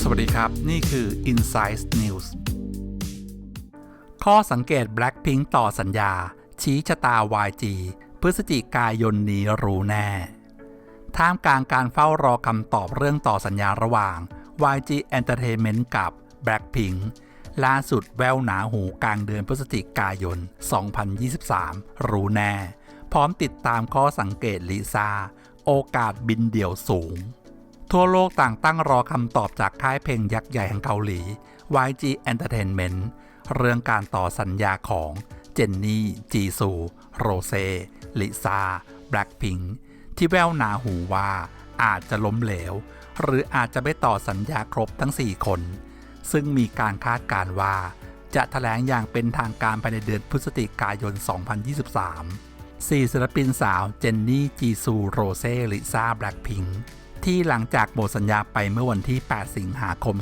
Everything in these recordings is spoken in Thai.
สวัสดีครับ นี่คือ Insight News ข้อสังเกต Blackpink ต่อสัญญา ชี้ชะตา YG พฤศจิกายนนี้รู้แน่ ท่ามกลางการเฝ้ารอคำตอบเรื่องต่อสัญญาระหว่าง YG Entertainment กับ Blackpink ล่าสุดแววหนาหูกลางเดือนพฤศจิกายน 2023 รู้แน่ พร้อมติดตามข้อสังเกตลิซ่า โอกาสบินเดี่ยวสูง ทั่วโลกต่างตั้งรอคำตอบจากค่ายเพลงยักษ์ใหญ่แห่งเกาหลี YG Entertainment เรื่องการต่อสัญญาของเจนนี่ จีซู โรเซ ลิซา แบล็คพิง ที่แววหนาหูว่าอาจจะล้มเหลว หรืออาจจะไม่ต่อสัญญาครบทั้ง 4 คน ซึ่งมีการคาดการว่า จะแถลงอย่างเป็นทางการภายในเดือนพฤศจิกายน 2023 4 ศิลปินสาวเจนนี่ จีซู โรเซลิซ่า แบล็คพิงที่หลังจากหมดสัญญาไปเมื่อวันที่ 8 สิงหาคม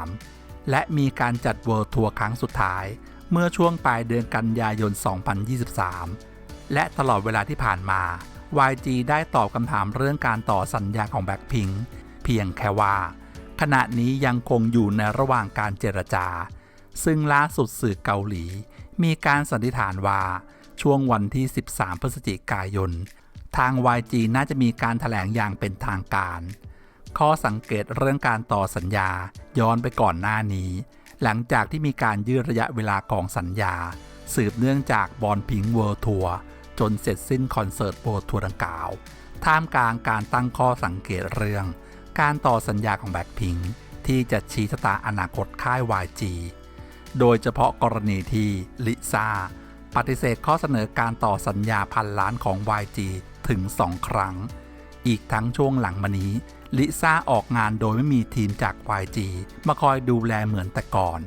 2023 และมีการจัดเวิร์ทัวร์ครั้งสุดท้าย เมื่อช่วงปลายเดือนกันยายน 2023 และตลอดเวลาที่ผ่านมา YG ได้ตอบคำถามเรื่องการต่อสัญญาของแบ็คพิงเพียงแค่ว่า ขณะนี้ยังคงอยู่ในระหว่างการเจรจา ซึ่งล่าสุดสื่อเกาหลี มีการสันนิษฐานว่า ช่วงวันที่ 13 พฤศจิกายน ทาง YG น่าจะมีการถแถลงอย่างเป็นทางการ ข้อสังเกตเรื่องการต่อสัญญาย้อนไปก่อนหน้านี้ หลังจากที่มีการยืดระยะเวลาของสัญญา สืบเนื่องจากบอลพิงเวิร์ทัวร์จนเสร็จสิ้นคอนเสิร์ตเวิร์ทัวร์ดังกล่าว ท่ามกลางการตั้งข้อสังเกตเรื่อง การต่อสัญญาของแบ็คพิงที่จะชี้ชะตาอนาคตค่าย YG โดยเฉพาะกรณีที่ลิซ่าปฏิเสธข้อเสนอการต่อสัญญาพันล้านของ YG ถึง 2 ครั้ง อีกทั้งช่วงหลังมานี้ ลิซ่าออกงานโดยไม่มีทีมจาก YG มาคอยดูแลเหมือนแต่ก่อน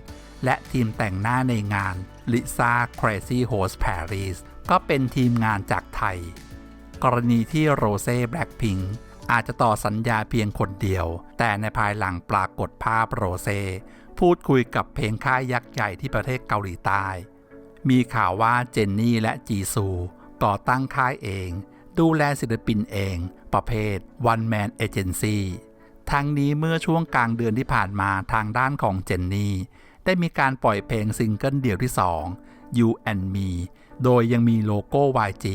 และทีมแต่งหน้าในงานลิซ่า Crazy Host Paris ก็เป็นทีมงานจากไทย กรณีที่โรเซ่แบล็คพิง อาจจะต่อสัญญาเพียงคนเดียว แต่ในภายหลังปรากฏภาพโรเซ่พูดคุยกับเพลงค่ายยักษ์ใหญ่ที่ประเทศเกาหลีใต้ มีข่าวว่าเจนนี่และจีซู ก่อตั้งค่ายเอง ดูแลศิลปินเอง ประเภท One Man Agency ทั้งนี้เมื่อช่วงกลางเดือนที่ผ่านมาทางด้านของเจนนี่ ได้มีการปล่อยเพลงซิงเกิลเดี่ยวที่ 2 You and Me โดยยังมีโลโก้ YG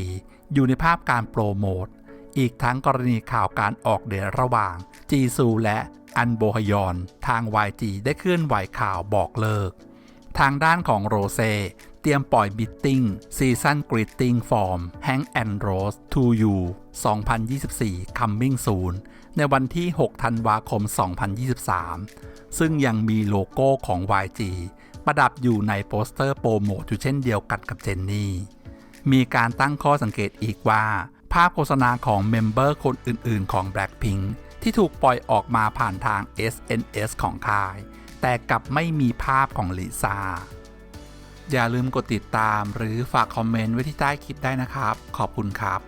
อยู่ในภาพการโปรโมท อีกทั้งกรณีข่าวการออกเดทระหว่าง จีซูและอันโบฮยอน ทาง YG ได้เคลื่อนไหวข่าวบอกเลิก ทางด้านของโรเซ เตรียมปล่อยบิตติ้งซีซั่นกรีตติ้งฟอร์ม Hank and Rose to You 2024 Coming Soon ในวันที่ 6 ธันวาคม 2023 ซึ่งยังมีโลโก้ของ YG ประดับอยู่ในโปสเตอร์โปรโมทอยู่เช่นเดียวกันกับเจนนี่ มีการตั้งข้อสังเกตอีกว่า ภาพโฆษณาของเมมเบอร์คนอื่นๆ ของ Blackpink ที่ถูกปล่อยออกมาผ่านทาง SNS ของค่าย แต่กลับไม่มีภาพของลิซ่า อย่าลืมกดติดตามหรือฝากคอมเมนต์ไว้ที่ใต้คลิปได้นะครับ ขอบคุณครับ